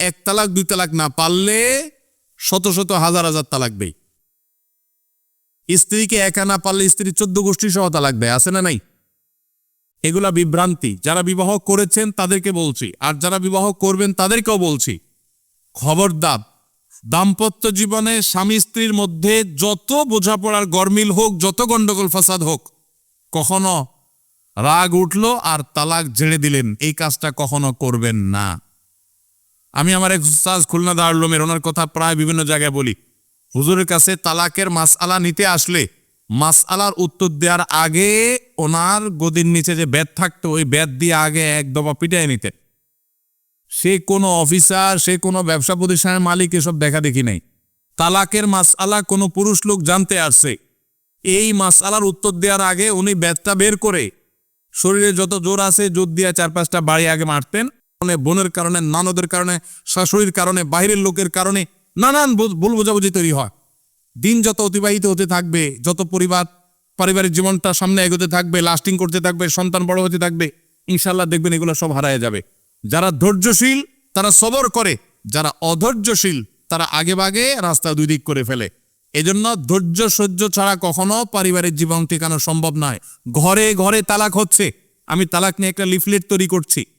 এক তালাক, দুই তালাক না পারলে শত শত হাজার হাজার তালাক দেই। স্ত্রীকে একা না পারলে স্ত্রী চোদ্দ গোষ্ঠী সহ তালাক দেয়, আছে না নাই? এগুলা বিভ্রান্তি। যারা বিবাহ করেছেন তাদেরকে বলছি, আর যারা বিবাহ করবেন তাদেরকেও বলছি, খবরদার, দাম্পত্য জীবনে স্বামী স্ত্রীর মধ্যে যত বোঝাপড়ার গরমিল হোক, যত গন্ডগোল ফাসাদ হোক, কখনো রাগ উঠল আর তালাক ঝেড়ে দিলেন। এই কাজটা কখনো করবেন না। আমি আমার এক উস্তাজ খুলনা দারুলমের ওনার কথা প্রায় বিভিন্ন জায়গায় বলি। হুজুরের কাছে তালাকের মাসআলা নিতে আসলে মাসআলার উত্তর দেওয়ার আগে ওনার গদির নিচে যে ব্যাট থাকতো, ওই ব্যাট দিয়ে আগে এক দফা পিটাই নিতে। সে কোনো অফিসার, সে কোনো ব্যবসা প্রতিষ্ঠানের মালিক এসব দেখা দেখি নাই। তালাকের মাসআলা কোনো পুরুষ লোক জানতে আসছে। এই মাসআলার উত্তর দেওয়ার আগে উনি ব্যাটটা বের করে শরীরে যত জোর আছে জোর দিয়ে চার পাঁচটা বাড়ি আগে মারতেন। মানে বোনের কারণে, নানদের কারণে, শাশুড়ির কারণে বাইরের লোকের কারণে নানান ভুল বোঝাবুঝি তৈরি হয়। দিন যত অতিবাহিত হতে থাকবে, যত পরিবার, পারিবারিক জীবনটা সামনে এগোতে থাকবে লাস্টিং করতে থাকবে, সন্তান বড় হতে থাকবে ইনশাল্লাহ দেখবেন এগুলো সব হারায় যাবে। যারা ধৈর্যশীল, তারা সবর করে, যারা অধৈর্যশীল, তারা আগে বাগে রাস্তা দুই দিক করে ফেলে। এজন্য ধৈর্য সহ্য ছাড়া কখনো পারিবারিক জীবন টিকানো সম্ভব নয়। ঘরে ঘরে তালাক হচ্ছে। আমি তালাক নিয়ে একটা লিফলেট তৈরি করছি।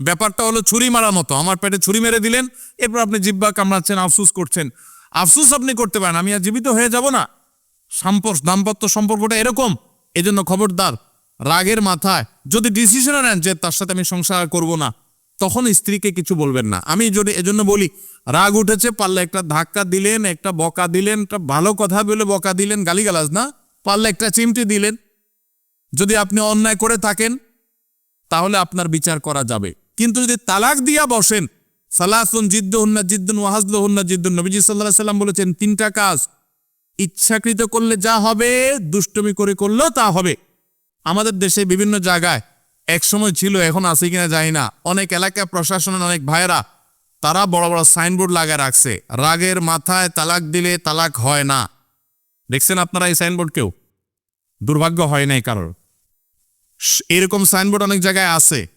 ব্যাপারটা হলো ছুরি মারার মতো। আমার পেটে ছুরি মেরে দিলেন, এরপর আপনি জিব্বা কামড়াচ্ছেন, আফসুস করছেন। আফসুস আপনি করতে পারেন, আমি আর জীবিত হয়ে যাব না। সম্পর্ক দাম্পত্য সম্পর্কটা এরকম, এজন্য খবরদার, রাগের মাথায়। যদি ডিসিশন নেন যে তার সাথে আমি সংসার করব না, তখন স্ত্রীকে কিছু বলবেন না। আমি যদি এজন্য বলি, রাগ উঠেছে, পারলে একটা ধাক্কা দিলেন, একটা বকা দিলেন, একটা ভালো কথা বলে বকা দিলেন, গালিগালাজ না, পারলে একটা চিমটি দিলেন। যদি আপনি অন্যায় করে থাকেন, তাহলে আপনার বিচার করা যাবে। কিন্তু যদি তালাক দিয়া বসেন, সালাসুন জিদ্দুন্না জিদ্দুন ওয়াহাজলুন্না জিদ্দুন, নবীজি সাল্লাহ সাল্লাম বলেছেন, তিনটা কাজ। ইচ্ছাকৃত করলে যা হবে, দুষ্টমি করে করলেও তা হবে। আমাদের দেশে বিভিন্ন জায়গায় এক সময় ছিল, এখন আছে কিনা জানি না। অনেক এলাকা প্রশাসনের অনেক ভাইয়েরা, তারা বড় বড় সাইনবোর্ড লাগায় রাখছে। রাগের মাথায় তালাক দিলে তালাক হয় না। দেখছেন আপনারা এই সাইনবোর্ড কেউ? দুর্ভাগ্য হয় নাই কারোর। এরকম সাইনবোর্ড অনেক জায়গায় আছে।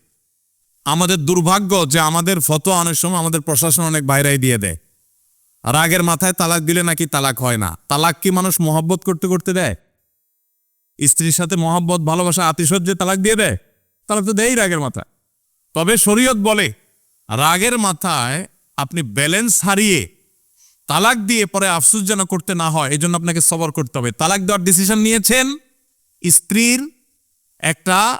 আমাদের দুর্ভাগ্য যে আমাদের ফটো অনেক সময় আমাদের প্রশাসন অনেক বাইরাই দিয়ে দেয়। রাগের মাথায় তালাক দিলে নাকি তালাক হয় না। তালাক কি মানুষ মহব্বত করতে করতে দেয়? স্ত্রীর সাথে মহব্বত, ভালোবাসা, আতিশয্যে তালাক দিয়ে দেয়? তালাক তো দেয় রাগের মাথায়। তবে শরীয়ত বলে, রাগের মাথায় আপনি ব্যালেন্স হারিয়ে তালাক দিয়ে পরে আফসুস যেন করতে না হয় এই জন্য আপনাকে সবর করতে হবে। তালাক দেওয়ার ডিসিশন নিয়েছেন স্ত্রীর একটা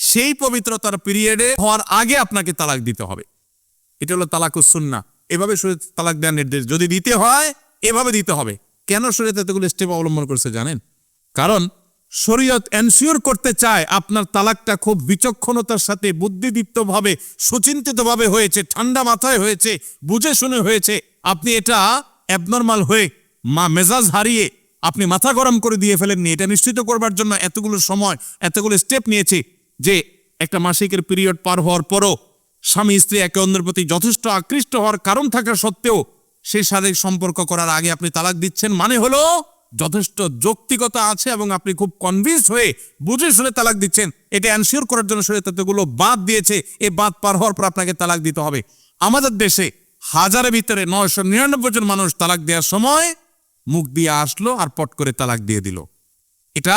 সেই পবিত্রতার পিরিয়ডে হওয়ার আগে আপনাকে তালাক দিতে হবে। এটা হলো তালাকুসুন্না এভাবে শরীর তালাক দেওয়ার নির্দেশ। যদি দিতে হয়, এভাবে দিতে হবে। কেন শরীয়ত এতগুলো স্টেপ অবলম্বন করছে জানেন? কারণ শরীয়ত এনশিওর করতে চায় আপনার তালাকটা খুব বিচক্ষণতার সাথে, বুদ্ধিদীপ্তভাবে, সুচিন্তিতভাবে হয়েছে, ঠান্ডা মাথায় হয়েছে, বুঝে শুনে হয়েছে। আপনি এটা অ্যাবনর্মাল হয়ে মা মেজাজ হারিয়ে আপনি মাথা গরম করে দিয়ে ফেলেননি। এটা নিশ্চিত করবার জন্য এতগুলো সময়, এতগুলো স্টেপ নিয়েছে। যে একটা মাসিকের পিরিয়ড পার হওয়ার পরও স্বামী, স্ত্রী একে অন্যের প্রতি যথেষ্ট আকৃষ্ট হওয়ার কারণ থাকা সত্ত্বেও সেই শারীরিক সম্পর্ক করার আগে আপনি তালাক দিচ্ছেন মানে হলো যথেষ্ট যৌক্তিকতা আছে এবং আপনি খুব কনভিন্স হয়ে বুঝে শুনে তালাক দিচ্ছেন। এটা অ্যানসিওর করার জন্য শরীয়তগুলো বাদ দিয়েছে। এ বাদ পার হওয়ার পর আপনাকে তালাক দিতে হবে। আমাদের দেশে হাজারের ভিতরে নয়শো নিরানব্বই জন মানুষ তালাক দেওয়ার সময় মুখ দিয়ে আসলো আর পট করে তালাক দিয়ে দিল। এটা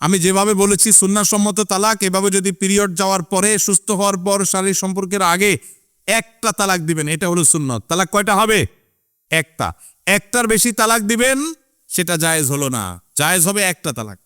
আমি যেভাবে বলেছি, সুন্নাসম্মত তালাক, এভাবে যদি পিরিয়ড যাওয়ার পরে, সুস্থ হওয়ার পর, শারীরিক সম্পর্কের আগে একটা তালাক দিবেন, এটা হলো সুন্নত। তালাক কয়টা হবে? একটা। একটার বেশি তালাক দিবেন, সেটা জায়েজ হলো না। জায়েজ হবে একটা তালাক।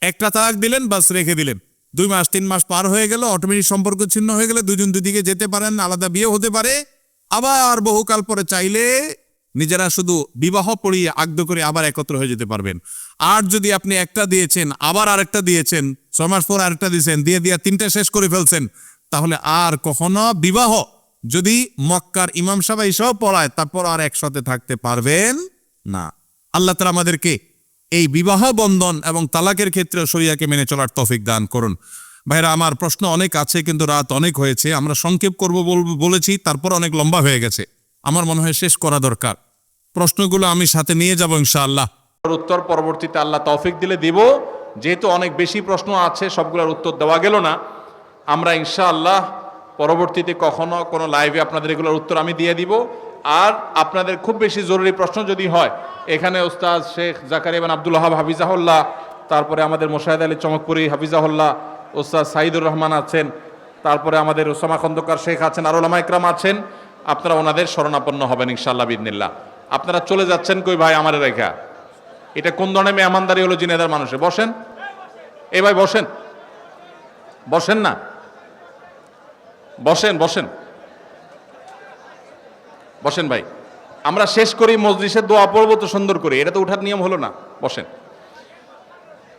একটা তালাক দিলেন, বাস রেখে দিলেন। দুই মাস, তিন মাস পার হয়ে গেল অটোমেটিক সম্পর্ক ছিন্ন হয়ে গেলে দুজন দুদিকে যেতে পারেন, আলাদা বিয়ে হতে পারে। আবার বহুকাল পরে চাইলে নিজেরা শুধু বিবাহ পড়িয়ে আগ্ধ করে আবার একত্র হয়ে যেতে পারবেন। আর যদি আপনি একটা দিয়েছেন, আবার আরেকটা দিয়েছেন, ছয় মাস পর আরেকটা দিয়েছেন, দিয়ে দিয়ে তিনটা শেষ করে ফেলছেন, তাহলে আর কখনো বিবাহ, যদি মক্কার ইমাম সাহেব এইসব পড়ায়, তারপর আর একসাথে থাকতে পারবেন না। আল্লাহ তালা আমাদেরকে এই বিবাহ বন্ধন এবং তালাকের ক্ষেত্রে শরিয়াকে মেনে চলার তফিক দান করুন। ভাইরা, আমার প্রশ্ন অনেক আছে, কিন্তু রাত অনেক হয়েছে। আমরা সংক্ষেপ করব বল- বলেছি, তারপর অনেক লম্বা হয়ে গেছে। আমার মনে হয় শেষ করা দরকার। প্রশ্নগুলো আমি সাথে নিয়ে যাব ইনশাআল্লাহ। উত্তর পরবর্তীতে আল্লাহ তৌফিক দিলে দিব। যেহেতু অনেক বেশি প্রশ্ন আছে, সবগুলোর উত্তর দেওয়া গেল না। আমরা ইনশাআল্লাহ পরবর্তীতে কখনো কোনো লাইভে আপনাদের এগুলোর উত্তর আমি দিয়ে দিব। আর আপনাদের খুব বেশি জরুরি প্রশ্ন যদি হয়, এখানে ওস্তাদ শেখ জাকারিয়ান আব্দুল হাব হাফিজাহুল্লাহ, তারপরে আমাদের মোশাহেদ আলী চমকপুরি হাফিজাহুল্লাহ, ওস্তাদ সাইদুর রহমান আছেন, তারপরে আমাদের ওসামা খন্দকার শেখ আছেন, আর ওলামা ইকরাম আছেন। আপনারা ওনাদের শরণাপন্ন হবেন ইনশাআল্লাহ বিদিনিল্লাহ আপনারা চলে যাচ্ছেন কই ভাই আমার রেখা? এটা কোন ধরনের মেহমানদারি হলো জিনেদার মানুষে? বসেন। এ ভাই বসেন। বসেন না। বসেন বসেন। বসেন ভাই। আমরা শেষ করি, মজলিসের দোয়া পড়ব তো সুন্দর করে। এটা তো উঠার নিয়ম হলো না। বসেন।